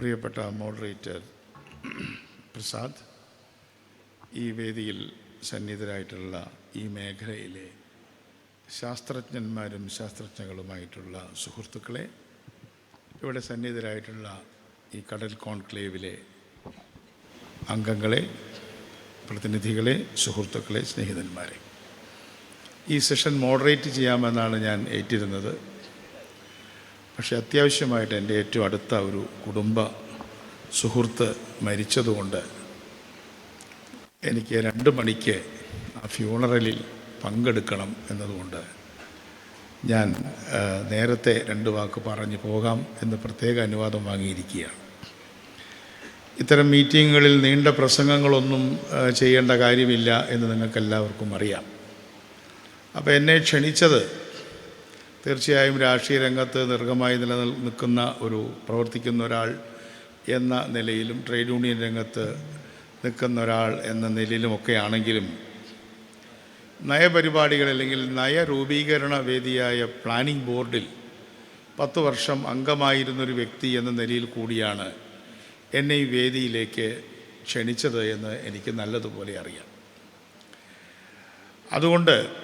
പ്രിയപ്പെട്ട മോഡറേറ്റർ പ്രസാദ് ഈ വേദിയിൽ സന്നിഹിതരായിട്ടുള്ള ഈ മേഖലയിലെ ശാസ്ത്രജ്ഞന്മാരും ശാസ്ത്രജ്ഞകളുമായിട്ടുള്ള സുഹൃത്തുക്കളെ ഇവിടെ സന്നിഹിതരായിട്ടുള്ള ഈ കടൽ കോൺക്ലേവിലെ അംഗങ്ങളെ പ്രതിനിധികളെ സുഹൃത്തുക്കളെ സ്നേഹിതന്മാരെ. ഈ സെഷൻ മോഡറേറ്റ് ചെയ്യാമെന്നാണ് ഞാൻ ഏറ്റിരുന്നത്. പക്ഷേ അത്യാവശ്യമായിട്ട് എന്റെ ഏറ്റവും അടുത്ത ഒരു കുടുംബ സുഹൃത്ത് മരിച്ചതുകൊണ്ട് എനിക്ക് രണ്ട് മണിക്ക് ആ ഫ്യൂണറലിൽ പങ്കെടുക്കണം എന്നതുകൊണ്ട് ഞാൻ നേരത്തെ രണ്ട് വാക്ക് പറഞ്ഞു പോകാം എന്ന് പ്രത്യേക അനുവാദം വാങ്ങിയിരിക്കുകയാണ്. ഇത്തരം മീറ്റിങ്ങുകളിൽ നീണ്ട പ്രസംഗങ്ങളൊന്നും ചെയ്യേണ്ട കാര്യമില്ല എന്ന് നിങ്ങൾക്കെല്ലാവർക്കും അറിയാം. അപ്പോൾ എന്നെ ക്ഷണിച്ചത് തീർച്ചയായും രാഷ്ട്രീയ രംഗത്ത് ദീർഘമായി നിലനിൽ നിൽക്കുന്ന ഒരു പ്രവർത്തിക്കുന്ന ഒരാൾ എന്ന നിലയിലും ട്രേഡ് യൂണിയൻ രംഗത്ത് നിൽക്കുന്ന ഒരാൾ എന്ന നിലയിലുമൊക്കെ ആണെങ്കിലും നയപരിപാടികൾ അല്ലെങ്കിൽ നയരൂപീകരണ വേദിയായ പ്ലാനിംഗ് ബോർഡിൽ പത്ത് വർഷം അംഗമായിരുന്നൊരു വ്യക്തി എന്ന നിലയിൽ കൂടിയാണ് എന്നെ ഈ വേദിയിലേക്ക് ക്ഷണിച്ചത് എന്ന് എനിക്ക് നല്ലതുപോലെ അറിയാം. അതുകൊണ്ട്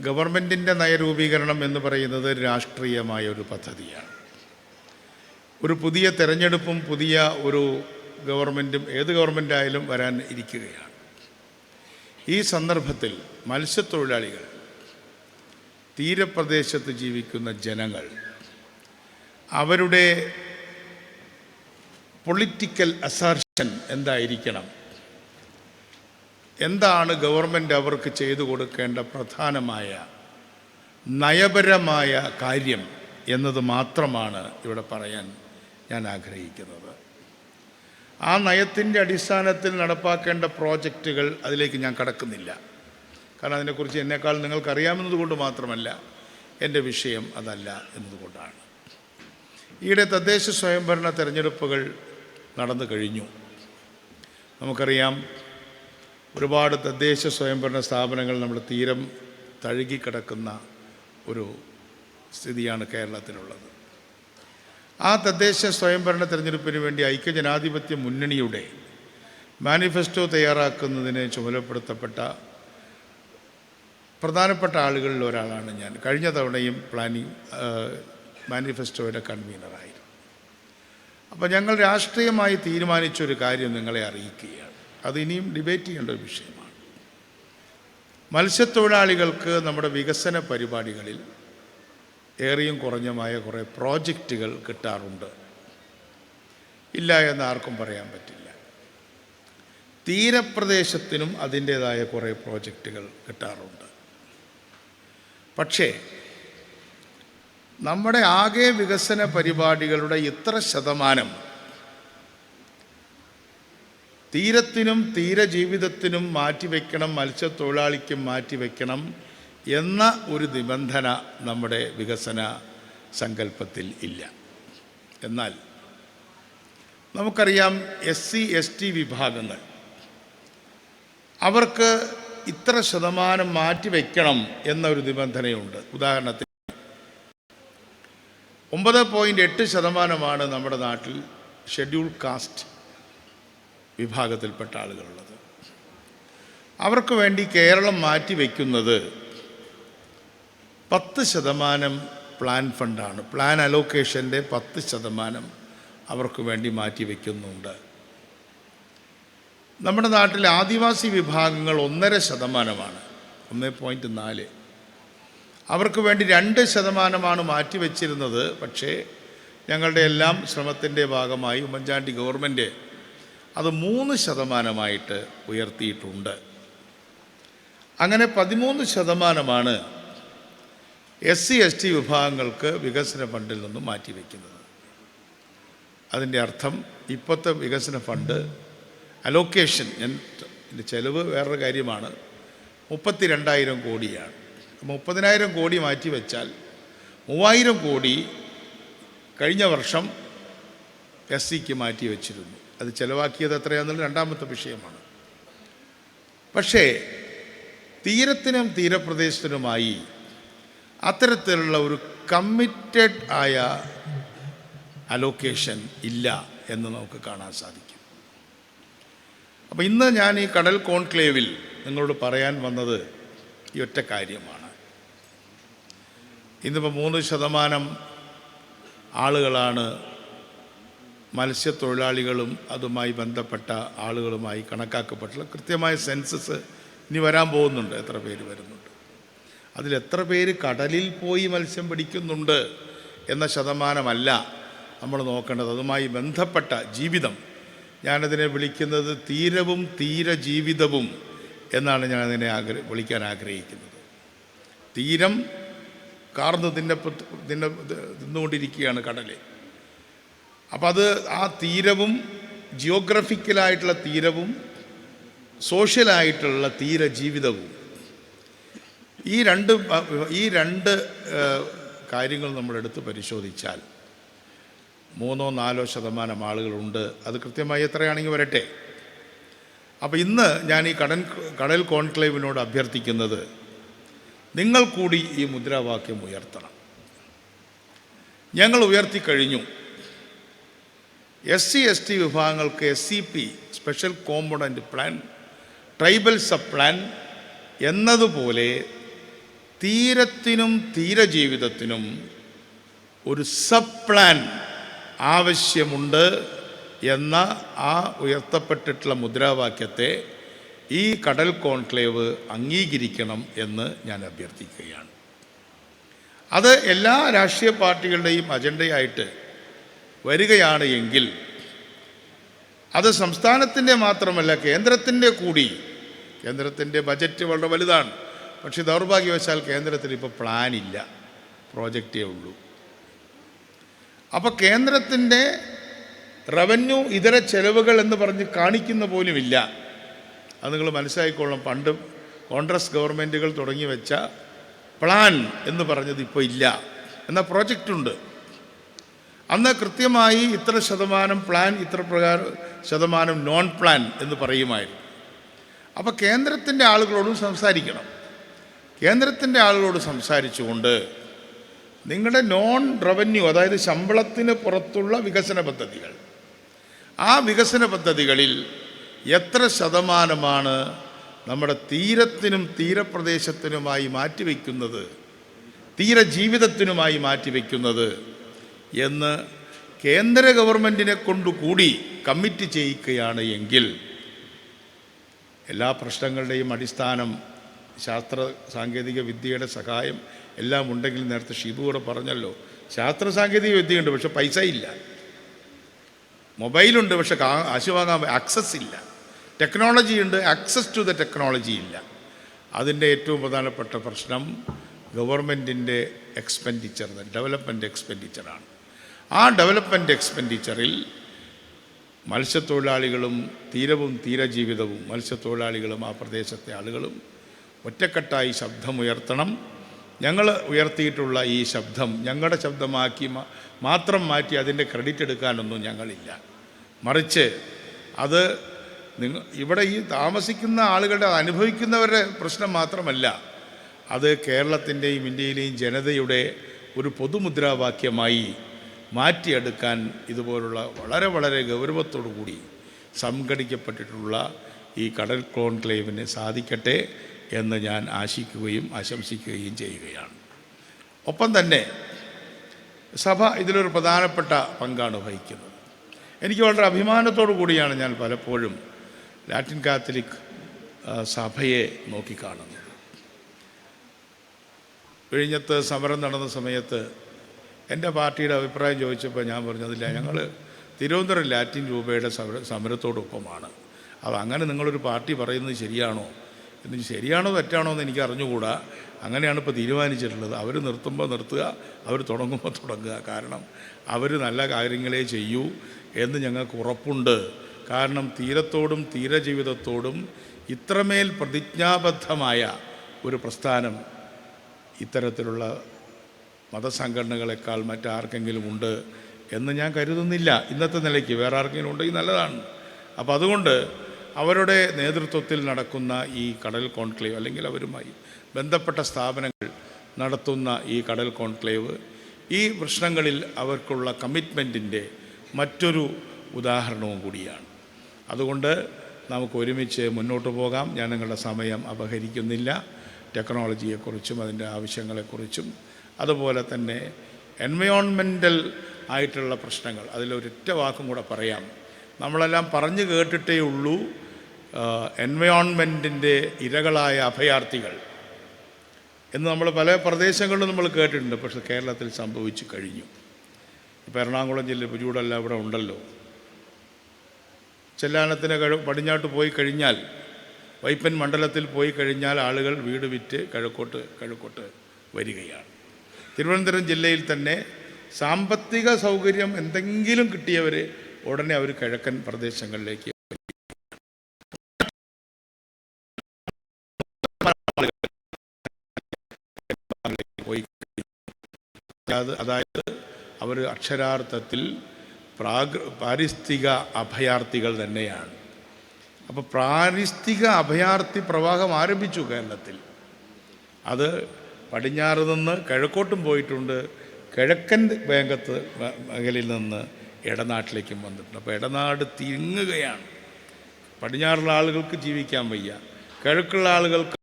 ഗവൺമെന്റിന്റെ നയരൂപീകരണം എന്ന് പറയുന്നത് രാഷ്ട്രീയമായ ഒരു പദ്ധതിയാണ്. ഒരു പുതിയ തെരഞ്ഞെടുപ്പും പുതിയ ഒരു ഗവൺമെന്റും ഏത് ഗവൺമെന്റായാലും വരാൻ ഇരിക്കുകയാണ്. ഈ സന്ദർഭത്തിൽ മത്സ്യത്തൊഴിലാളികൾ തീരപ്രദേശത്ത് ജീവിക്കുന്ന ജനങ്ങൾ അവരുടെ പൊളിറ്റിക്കൽ അസർഷൻ എന്തായിരിക്കണം? എന്താണ് ഗവൺമെന്റ് അവർക്ക് ചെയ്തു കൊടുക്കേണ്ട പ്രധാനമായ നയപരമായ കാര്യം എന്നത് മാത്രമാണ് ഇവിടെ പറയാൻ ഞാൻ ആഗ്രഹിക്കുന്നത്. ആ നയത്തിന്റെ അടിസ്ഥാനത്തിൽ നടപ്പാക്കേണ്ട പ്രോജക്റ്റുകൾ അതിലേക്ക് ഞാൻ കടക്കുന്നില്ല. കാരണം അതിനെക്കുറിച്ച് എന്നേക്കാൾ നിങ്ങൾക്കറിയാമെന്നതുകൊണ്ട് മാത്രമല്ല എന്റെ വിഷയം അതല്ല എന്നതുകൊണ്ടാണ്. ഈയിടെ തദ്ദേശ സ്വയംഭരണ തെരഞ്ഞെടുപ്പുകൾ നടന്നു കഴിഞ്ഞു. നമുക്കറിയാം ഒരുപാട് തദ്ദേശ സ്വയംഭരണ സ്ഥാപനങ്ങൾ നമ്മുടെ തീരം തഴുകിക്കിടക്കുന്ന ഒരു സ്ഥിതിയാണ് കേരളത്തിനുള്ളത്. ആ തദ്ദേശ സ്വയംഭരണ തെരഞ്ഞെടുപ്പിന് വേണ്ടി ഐക്യജനാധിപത്യ മുന്നണിയുടെ മാനിഫെസ്റ്റോ തയ്യാറാക്കുന്നതിന് ചുമതലപ്പെടുത്തപ്പെട്ട പ്രധാനപ്പെട്ട ആളുകളിൽ ഒരാളാണ് ഞാൻ. കഴിഞ്ഞ തവണയും പ്ലാനിങ് മാനിഫെസ്റ്റോയുടെ കൺവീനറായിരുന്നു. അപ്പോൾ ഞങ്ങൾ രാഷ്ട്രീയമായി തീരുമാനിച്ചൊരു കാര്യം നിങ്ങളെ അറിയിക്കുകയാണ്. അത് ഇനിയും ഡിബേറ്റ് ചെയ്യേണ്ട ഒരു വിഷയമാണ്. മത്സ്യത്തൊഴിലാളികൾക്ക് നമ്മുടെ വികസന പരിപാടികളിൽ ഏറെയും കുറഞ്ഞമായ കുറേ പ്രോജക്റ്റുകൾ കിട്ടാറുണ്ട്. ഇല്ല എന്ന് ആർക്കും പറയാൻ പറ്റില്ല. തീരപ്രദേശത്തിനും അതിന്റേതായ കുറേ പ്രോജക്റ്റുകൾ കിട്ടാറുണ്ട്. പക്ഷേ നമ്മുടെ ആകെ വികസന പരിപാടികളുടെ ഇത്ര ശതമാനം തീരത്തിനും തീരജീവിതത്തിനും മാറ്റിവെക്കണം മത്സ്യത്തൊഴിലാളിക്കും മാറ്റിവെക്കണം എന്ന ഒരു നിബന്ധന നമ്മുടെ വികസന സങ്കല്പത്തിൽ ഇല്ല. എന്നാൽ നമുക്കറിയാം എസ് സി എസ് ടി വിഭാഗങ്ങൾ അവർക്ക് ഇത്ര ശതമാനം മാറ്റിവെക്കണം എന്നൊരു നിബന്ധനയുണ്ട്. ഉദാഹരണത്തിന് ഒമ്പത് പോയിന്റ് എട്ട് ശതമാനമാണ് നമ്മുടെ നാട്ടിൽ ഷെഡ്യൂൾ കാസ്റ്റ് വിഭാഗത്തിൽപ്പെട്ട ആളുകളുള്ളത്. അവർക്ക് വേണ്ടി കേരളം മാറ്റി മാറ്റിവെക്കുന്നത് പത്ത് ശതമാനം പ്ലാൻ ഫണ്ടാണ്. പ്ലാൻ അലോക്കേഷന്റെ പത്ത് ശതമാനം അവർക്ക് വേണ്ടി മാറ്റി മാറ്റിവെക്കുന്നുണ്ട് നമ്മുടെ നാട്ടിലെ ആദിവാസി വിഭാഗങ്ങൾ ഒന്നര ശതമാനമാണ്. ഒന്ന് പോയിന്റ് നാല്. അവർക്ക് വേണ്ടി രണ്ട് ശതമാനമാണ് മാറ്റിവെച്ചിരുന്നത് പക്ഷേ ഞങ്ങളുടെ എല്ലാം ശ്രമത്തിന്റെ ഭാഗമായി ഉമ്മൻചാണ്ടി ഗവൺമെന്റ് അത് മൂന്ന് ശതമാനമായിട്ട് ഉയർത്തിയിട്ടുണ്ട്. അങ്ങനെ പതിമൂന്ന് ശതമാനമാണ് എസ് സി എസ് ടി വിഭാഗങ്ങൾക്ക് വികസന ഫണ്ടിൽ നിന്നും മാറ്റിവെക്കുന്നത്. അതിന്റെ അർത്ഥം ഇപ്പോഴത്തെ വികസന ഫണ്ട് അലോക്കേഷൻ ഞാൻ എന്റെ ചെലവ് വേറൊരു കാര്യമാണ്. മുപ്പത്തി രണ്ടായിരം കോടിയാണ്. മുപ്പതിനായിരം കോടി മാറ്റിവെച്ചാൽ മൂവായിരം കോടി കഴിഞ്ഞ വർഷം എസ് സിക്ക് മാറ്റി വെച്ചിരുന്നു അത് ചിലവാക്കിയത് എത്രയാണെന്നുള്ള രണ്ടാമത്തെ വിഷയമാണ്. പക്ഷേ തീരത്തിനും തീരപ്രദേശത്തിനുമായി അത്തരത്തിലുള്ള ഒരു കമ്മിറ്റഡ് ആയ അലോക്കേഷൻ ഇല്ല എന്ന് നമുക്ക് കാണാൻ സാധിക്കും. അപ്പോൾ ഇന്ന് ഞാൻ ഈ കടൽ കോൺക്ലേവിൽ നിങ്ങളോട് പറയാൻ വന്നത് ഈ ഒറ്റ കാര്യമാണ്. ഇന്നിപ്പോൾ മൂന്ന് ശതമാനം ആളുകളാണ് മത്സ്യത്തൊഴിലാളികളും അതുമായി ബന്ധപ്പെട്ട ആളുകളുമായി കണക്കാക്കപ്പെട്ടുള്ള കൃത്യമായ സെൻസസ് ഇനി വരാൻ പോകുന്നുണ്ട്. എത്ര പേര് വരുന്നുണ്ട്? അതിലെത്ര പേര് കടലിൽ പോയി മത്സ്യം പിടിക്കുന്നുണ്ട് എന്ന ശതമാനമല്ല നമ്മൾ നോക്കേണ്ടത്. അതുമായി ബന്ധപ്പെട്ട ജീവിതം. ഞാനതിനെ വിളിക്കുന്നത് തീരവും തീരജീവിതവും എന്നാണ് ഞാനതിനെ ആഗ്രഹ വിളിക്കാൻ ആഗ്രഹിക്കുന്നത്. തീരം കാർന്ന് തിന്നപ്പ് തിന്ന തിന്നുകൊണ്ടിരിക്കുകയാണ് കടൽ. അപ്പം അത് ആ തീരവും ജിയോഗ്രഫിക്കലായിട്ടുള്ള തീരവും സോഷ്യലായിട്ടുള്ള തീര ജീവിതവും. ഈ രണ്ട് ഈ രണ്ട് കാര്യങ്ങൾ നമ്മളെടുത്ത് പരിശോധിച്ചാൽ മൂന്നോ നാലോ ശതമാനം ആളുകളുണ്ട്. അത് കൃത്യമായി എത്രയാണെങ്കിൽ വരട്ടെ. അപ്പോൾ ഇന്ന് ഞാൻ ഈ കടൽ കടൽ കോൺക്ലേവിനോട് അഭ്യർത്ഥിക്കുന്നത് നിങ്ങൾ കൂടി ഈ മുദ്രാവാക്യം ഉയർത്തണം. ഞങ്ങൾ ഉയർത്തി കഴിഞ്ഞു. എസ് സി എസ് ടി വിഭാഗങ്ങൾക്ക് S C P special component plan tribal sub plan എന്നതുപോലെ തീരത്തിനും തീരജീവിതത്തിനും ഒരു സബ് പ്ലാൻ ആവശ്യമുണ്ട് എന്ന ആ ഉയർത്തപ്പെട്ടിട്ടുള്ള മുദ്രാവാക്യത്തെ ഈ കടൽ കോൺക്ലേവ് അംഗീകരിക്കണം എന്ന് ഞാൻ അഭ്യർത്ഥിക്കുകയാണ്. അത് എല്ലാ രാഷ്ട്രീയ പാർട്ടികളുടെയും അജണ്ടയായിട്ട് വരികയാണ് എങ്കിൽ അത് സംസ്ഥാനത്തിന്റെ മാത്രമല്ല കേന്ദ്രത്തിന്റെ കൂടി. കേന്ദ്രത്തിന്റെ ബജറ്റ് വളരെ വലുതാണ്. പക്ഷേ ദൗർഭാഗ്യവശാൽ കേന്ദ്രത്തിന് ഇപ്പോൾ പ്ലാനില്ല. പ്രോജക്റ്റേ ഉള്ളൂ. അപ്പോൾ കേന്ദ്രത്തിന്റെ റവന്യൂ ഇതര ചെലവുകൾ എന്ന് പറഞ്ഞ് കാണിക്കുന്ന പോലുമില്ല. അത് നിങ്ങൾ മനസ്സിലാക്കിക്കോളാം പണ്ടും കോൺഗ്രസ് ഗവൺമെന്റുകൾ തുടങ്ങി വെച്ച പ്ലാൻ എന്ന് പറഞ്ഞത് ഇപ്പോൾ ഇല്ല. എന്നാൽ പ്രോജക്റ്റ് ഉണ്ട് അന്ന് കൃത്യമായി ഇത്ര ശതമാനം പ്ലാൻ ഇത്ര പ്രകാരം ശതമാനം നോൺ പ്ലാൻ എന്ന് പറയുമായിരുന്നു. അപ്പോൾ കേന്ദ്രത്തിന്റെ ആളുകളോടും സംസാരിക്കണം. കേന്ദ്രത്തിന്റെ ആളുകളോട് സംസാരിച്ചുകൊണ്ട് നിങ്ങളുടെ നോൺ റവന്യൂ അതായത് ശമ്പളത്തിന് പുറത്തുള്ള വികസന പദ്ധതികൾ ആ വികസന പദ്ധതികളിൽ എത്ര ശതമാനമാണ് നമ്മുടെ തീരത്തിനും തീരപ്രദേശത്തിനുമായി മാറ്റിവെക്കുന്നത് തീരജീവിതത്തിനുമായി മാറ്റിവെക്കുന്നത് എന്ന് കേന്ദ്ര ഗവൺമെന്റിനെ കൊണ്ടുകൂടി കമ്മിറ്റ് ചെയ്യിക്കുകയാണ് എങ്കിൽ എല്ലാ പ്രശ്നങ്ങളുടെയും അടിസ്ഥാനം ശാസ്ത്ര സാങ്കേതിക വിദ്യയുടെ സഹായം എല്ലാം ഉണ്ടെങ്കിൽ നേരത്തെ ഷിബു കൂടെ പറഞ്ഞല്ലോ. ശാസ്ത്ര സാങ്കേതിക വിദ്യയുണ്ട് പക്ഷെ പൈസ ഇല്ല മൊബൈലുണ്ട് പക്ഷെ കാശ് വാങ്ങാൻ ആക്സസ് ഇല്ല. ടെക്നോളജി ഉണ്ട് ആക്സസ് ടു ദ ടെക്നോളജി ഇല്ല. അതിന്റെ ഏറ്റവും പ്രധാനപ്പെട്ട പ്രശ്നം ഗവൺമെന്റിന്റെ എക്സ്പെൻഡിച്ചർ ഡെവലപ്മെന്റ് എക്സ്പെൻഡിച്ചറാണ് ആ ഡെവലപ്മെന്റ് എക്സ്പെൻഡിച്ചറിൽ മത്സ്യത്തൊഴിലാളികളും തീരവും തീരജീവിതവും മത്സ്യത്തൊഴിലാളികളും ആ പ്രദേശത്തെ ആളുകളും ഒറ്റക്കെട്ടായി ശബ്ദമുയർത്തണം. ഞങ്ങൾ ഉയർത്തിയിട്ടുള്ള ഈ ശബ്ദം ഞങ്ങളുടെ ശബ്ദമാക്കി മാത്രം മാറ്റി അതിന്റെ ക്രെഡിറ്റ് എടുക്കാനൊന്നും ഞങ്ങളില്ല. മറിച്ച് അത് നിങ്ങൾ ഇവിടെ ഈ താമസിക്കുന്ന ആളുകളുടെ അനുഭവിക്കുന്നവരുടെ പ്രശ്നം മാത്രമല്ല അത് കേരളത്തിന്റെയും ഇന്ത്യയിലെയും ജനതയുടെ ഒരു പൊതുമുദ്രാവാക്യമായി മാറ്റിയെടുക്കാൻ ഇതുപോലുള്ള വളരെ വളരെ ഗൗരവത്തോടു കൂടി സംഘടിക്കപ്പെട്ടിട്ടുള്ള ഈ കടൽ കോൺക്ലേവിന് സാധിക്കട്ടെ എന്ന് ഞാൻ ആശിക്കുകയും ആശംസിക്കുകയും ചെയ്യുകയാണ്. ഒപ്പം തന്നെ സഭ ഇതിലൊരു പ്രധാനപ്പെട്ട പങ്കാണ് വഹിക്കുന്നത്. എനിക്ക് വളരെ അഭിമാനത്തോടു കൂടിയാണ് ഞാൻ പലപ്പോഴും ലാറ്റിൻ കാത്തലിക് സഭയെ നോക്കിക്കാണുന്നത്. വിഴിഞ്ഞത്ത് സമരം നടന്ന സമയത്ത് എന്റെ പാർട്ടിയുടെ അഭിപ്രായം ചോദിച്ചപ്പോൾ ഞാൻ പറഞ്ഞതില്ല ഞങ്ങൾ തിരുവനന്തപുരം ലാറ്റിൻ രൂപയുടെ സമര സമരത്തോടൊപ്പമാണ്. അപ്പോൾ അങ്ങനെ നിങ്ങളൊരു പാർട്ടി പറയുന്നത് ശരിയാണോ? എന്ന് ശരിയാണോ തെറ്റാണോ എന്ന് എനിക്ക് അറിഞ്ഞുകൂടാ. അങ്ങനെയാണ് ഇപ്പോൾ തീരുമാനിച്ചിട്ടുള്ളത്. അവർ നിർത്തുമ്പോൾ നിർത്തുക അവർ തുടങ്ങുമ്പോൾ തുടങ്ങുക. കാരണം അവർ നല്ല കാര്യങ്ങളെ ചെയ്യൂ എന്ന് ഞങ്ങൾക്ക് ഉറപ്പുണ്ട്. കാരണം തീരത്തോടും തീരജീവിതത്തോടും ഇത്രമേൽ പ്രതിജ്ഞാബദ്ധമായ ഒരു പ്രസ്ഥാനം ഇത്തരത്തിലുള്ള മതസംഘടനകളെക്കാൾ മറ്റാർക്കെങ്കിലും ഉണ്ട് എന്ന് ഞാൻ കരുതുന്നില്ല. ഇന്നത്തെ നിലയ്ക്ക് വേറെ ആർക്കെങ്കിലും ഉണ്ടെങ്കിൽ നല്ലതാണ്. അപ്പോൾ അതുകൊണ്ട് അവരുടെ നേതൃത്വത്തിൽ നടക്കുന്ന ഈ കടൽ കോൺക്ലേവ് അല്ലെങ്കിൽ അവരുമായി ബന്ധപ്പെട്ട സ്ഥാപനങ്ങൾ നടത്തുന്ന ഈ കടൽ കോൺക്ലേവ് ഈ പ്രശ്നങ്ങളിൽ അവർക്കുള്ള കമ്മിറ്റ്മെന്റിന്റെ മറ്റൊരു ഉദാഹരണവും കൂടിയാണ്. അതുകൊണ്ട് നമുക്ക് ഒരുമിച്ച് മുന്നോട്ട് പോകാം. ഞാൻ നിങ്ങളുടെ സമയം അപഹരിക്കുന്നില്ല. ടെക്നോളജിയെക്കുറിച്ചും അതിന്റെ ആവശ്യങ്ങളെക്കുറിച്ചും അതുപോലെ തന്നെ എൻവയോൺമെന്റൽ ആയിട്ടുള്ള പ്രശ്നങ്ങൾ. അതിലൊരൊറ്റ വാക്കും കൂടെ പറയാം. നമ്മളെല്ലാം പറഞ്ഞു കേട്ടിട്ടേ ഉള്ളൂ എൻവയോൺമെന്റിന്റെ ഇരകളായ അഭയാർത്ഥികൾ. എന്ന് നമ്മൾ പല പ്രദേശങ്ങളിലും നമ്മൾ കേട്ടിട്ടുണ്ട്. പക്ഷേ കേരളത്തിൽ സംഭവിച്ചു കഴിഞ്ഞു. ഇപ്പോൾ എറണാകുളം ജില്ല ഇപ്പോൾ ചൂടെല്ലാം ഇവിടെ ഉണ്ടല്ലോ. ചെല്ലാനത്തിന് കഴി പടിഞ്ഞാട്ട് പോയി കഴിഞ്ഞാൽ വൈപ്പൻ മണ്ഡലത്തിൽ പോയി കഴിഞ്ഞാൽ ആളുകൾ വീട് വിറ്റ് കിഴക്കോട്ട് കിഴക്കോട്ട് വരികയാണ്. തിരുവനന്തപുരം ജില്ലയിൽ തന്നെ സാമ്പത്തിക സൗകര്യം എന്തെങ്കിലും കിട്ടിയവർ ഉടനെ അവർ കിഴക്കൻ പ്രദേശങ്ങളിലേക്ക് പോയി. അതായത് അവർ അക്ഷരാർത്ഥത്തിൽ പ്രാഗ് പാരിസ്ഥിക അഭയാർത്ഥികൾ തന്നെയാണ്. അപ്പോൾ പാരിസ്ഥിക അഭയാർത്ഥി പ്രവാഹം ആരംഭിച്ചു കേരളത്തിൽ. അത് പടിഞ്ഞാറ് നിന്ന് കിഴക്കോട്ടും പോയിട്ടുണ്ട്. കിഴക്കൻ വേഗത്ത് മേഖലയിൽ നിന്ന് ഇടനാട്ടിലേക്കും വന്നിട്ടുണ്ട്. അപ്പോൾ ഇടനാട് തിങ്ങുകയാണ് പടിഞ്ഞാറുള്ള ആളുകൾക്ക് ജീവിക്കാൻ വയ്യ. കിഴക്കുള്ള ആളുകൾക്ക്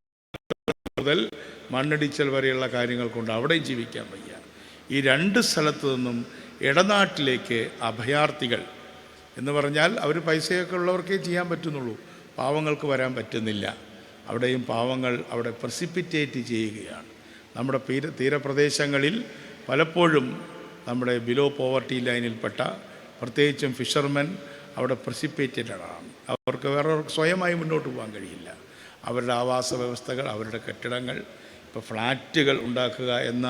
മുതൽ മണ്ണിടിച്ചൽ വരെയുള്ള കാര്യങ്ങൾ കൊണ്ട് അവിടെയും ജീവിക്കാൻ വയ്യ. ഈ രണ്ട് സ്ഥലത്തു നിന്നും ഇടനാട്ടിലേക്ക് അഭയാർത്ഥികൾ എന്ന് പറഞ്ഞാൽ അവർ പൈസയൊക്കെ ഉള്ളവർക്കേ ചെയ്യാൻ പറ്റുന്നുള്ളൂ. പാവങ്ങൾക്ക് വരാൻ പറ്റുന്നില്ല. അവിടെയും പാവങ്ങൾ അവിടെ പ്രസിപ്പിറ്റേറ്റ് ചെയ്യുകയാണ്. നമ്മുടെ തീര തീരപ്രദേശങ്ങളിൽ പലപ്പോഴും നമ്മുടെ ബിലോ പോവർട്ടി ലൈനിൽപ്പെട്ട പ്രത്യേകിച്ചും ഫിഷർമെൻ അവിടെ പ്രസിപ്പേറ്റഡാണ് അവർക്ക് വേറെ സ്വയമായി മുന്നോട്ട് പോകാൻ കഴിയില്ല. അവരുടെ ആവാസ വ്യവസ്ഥകൾ അവരുടെ കെട്ടിടങ്ങൾ ഇപ്പോൾ ഫ്ലാറ്റുകൾ ഉണ്ടാക്കുക എന്ന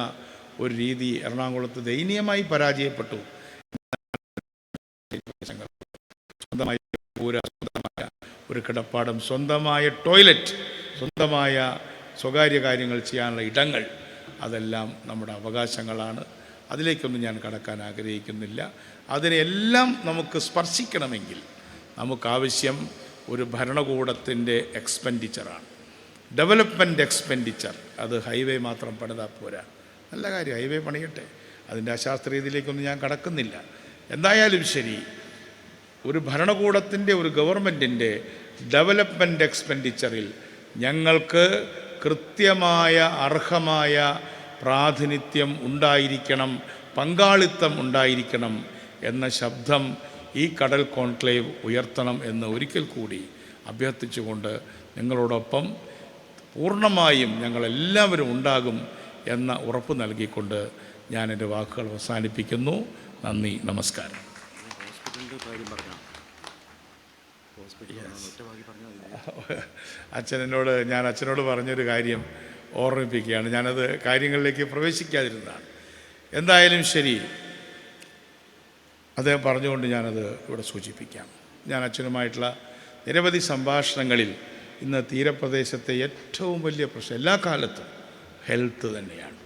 ഒരു രീതി എറണാകുളത്ത് ദയനീയമായി പരാജയപ്പെട്ടു. സ്വന്തമായ സ്വന്തമായ ഒരു കിടപ്പാടം സ്വന്തമായ ടോയ്ലറ്റ് സ്വന്തമായ സ്വകാര്യ കാര്യങ്ങൾ ചെയ്യാനുള്ള ഇടങ്ങൾ അതെല്ലാം നമ്മുടെ അവകാശങ്ങളാണ്. അതിലേക്കൊന്നും ഞാൻ കടക്കാൻ ആഗ്രഹിക്കുന്നില്ല. അതിനെല്ലാം നമുക്ക് സ്പർശിക്കണമെങ്കിൽ നമുക്കാവശ്യം ഒരു ഭരണകൂടത്തിന്റെ എക്സ്പെൻഡിച്ചറാണ്. Development expenditure. അത് ഹൈവേ മാത്രം പണിതാൽ പോരാ. നല്ല കാര്യം ഹൈവേ പണിയട്ടെ. അതിന്റെ അശാസ്ത്രീയതയിലേക്കൊന്നും ഞാൻ കടക്കുന്നില്ല. എന്തായാലും ശരി ഒരു ഭരണകൂടത്തിന്റെ ഒരു ഗവൺമെന്റിന്റെ ഡെവലപ്മെന്റ് എക്സ്പെൻഡിച്ചറിൽ ഞങ്ങൾക്ക് കൃത്യമായ അർഹമായ പ്രാതിനിധ്യം ഉണ്ടായിരിക്കണം പങ്കാളിത്തം ഉണ്ടായിരിക്കണം എന്ന ശബ്ദം ഈ കടൽ കോൺക്ലേവ് ഉയർത്തണം എന്ന് ഒരിക്കൽ കൂടി അഭ്യർത്ഥിച്ചുകൊണ്ട് നിങ്ങളോടൊപ്പം പൂർണമായും ഞങ്ങളെല്ലാവരും ഉണ്ടാകും എന്ന ഉറപ്പ് നൽകിക്കൊണ്ട് ഞാൻ വാക്കുകൾ അവസാനിപ്പിക്കുന്നു. നന്ദി നമസ്കാരം ഹോസ്പിറ്റലിന്റെ കാര്യം പറഞ്ഞാൽ ഹോസ്പിറ്റൽ ഒറ്റ വാക്കി പറഞ്ഞാൽ മതി. അച്ഛൻ എന്നോട് ഞാൻ അച്ഛനോട് പറഞ്ഞൊരു കാര്യം ഓർമ്മിപ്പിക്കുകയാണ്. ഞാനത് കാര്യങ്ങളിലേക്ക് പ്രവേശിക്കാതിരുന്നതാണ്. എന്തായാലും ശരി. അദ്ദേഹം പറഞ്ഞുകൊണ്ട് ഞാനത് ഇവിടെ സൂചിപ്പിക്കാം. ഞാൻ അച്ഛനുമായിട്ടുള്ള നിരവധി സംഭാഷണങ്ങളിൽ ഇന്ന് തീരപ്രദേശത്തെ ഏറ്റവും വലിയ പ്രശ്നം എല്ലാ കാലത്തും ഹെൽത്ത് തന്നെയാണ്.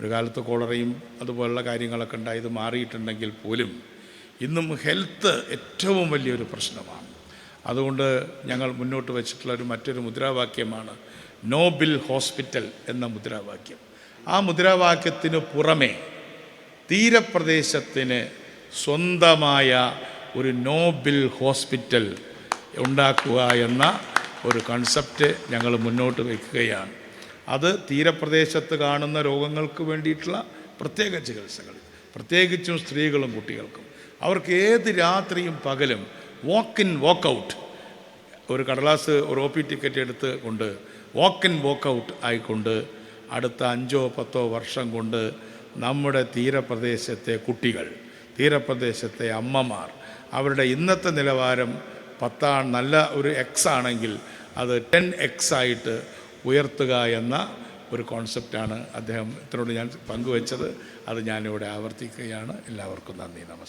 ഒരു കാലത്ത് കോളറയും അതുപോലുള്ള കാര്യങ്ങളൊക്കെ ഉണ്ടായത് മാറിയിട്ടുണ്ടെങ്കിൽ പോലും ഇന്നും ഹെൽത്ത് ഏറ്റവും വലിയൊരു പ്രശ്നമാണ്. അതുകൊണ്ട് ഞങ്ങൾ മുന്നോട്ട് വെച്ചിട്ടുള്ള ഒരു മറ്റൊരു മുദ്രാവാക്യമാണ് നോ ബിൽ ഹോസ്പിറ്റൽ എന്ന മുദ്രാവാക്യം. ആ മുദ്രാവാക്യത്തിന് പുറമേ തീരപ്രദേശത്തിന് സ്വന്തമായ ഒരു നോബിൽ ഹോസ്പിറ്റൽ ഉണ്ടാക്കുക എന്ന ഒരു കൺസെപ്റ്റ് ഞങ്ങൾ മുന്നോട്ട് വയ്ക്കുകയാണ്. അത് തീരപ്രദേശത്ത് കാണുന്ന രോഗങ്ങൾക്ക് വേണ്ടിയിട്ടുള്ള പ്രത്യേക ചികിത്സകൾ പ്രത്യേകിച്ചും സ്ത്രീകളും കുട്ടികൾക്കും. അവർക്ക് ഏത് രാത്രിയും പകലും വാക്ക് ഇൻ വാക്കൗട്ട് ഒരു കടലാസ് ഒരു ഒ പി ടിക്കറ്റ് എടുത്ത് കൊണ്ട് വാക്ക് ഇൻ വാക്കൗട്ട് ആയിക്കൊണ്ട് അടുത്ത അഞ്ചോ പത്തോ വർഷം കൊണ്ട് നമ്മുടെ തീരപ്രദേശത്തെ കുട്ടികൾ തീരപ്രദേശത്തെ അമ്മമാർ അവരുടെ ഇന്നത്തെ നിലവാരം പത്താം നല്ല ഒരു എക്സ് ആണെങ്കിൽ അത് ടെൻ എക്സ് ആയിട്ട് ഉയർത്തുക എന്ന ഒരു കോൺസെപ്റ്റാണ് അദ്ദേഹം ഇത്രയോട് ഞാൻ പങ്കുവച്ചത്. അത് ഞാനിവിടെ ആവർത്തിക്കുകയാണ്. എല്ലാവർക്കും നന്ദി നമസ്കാരം.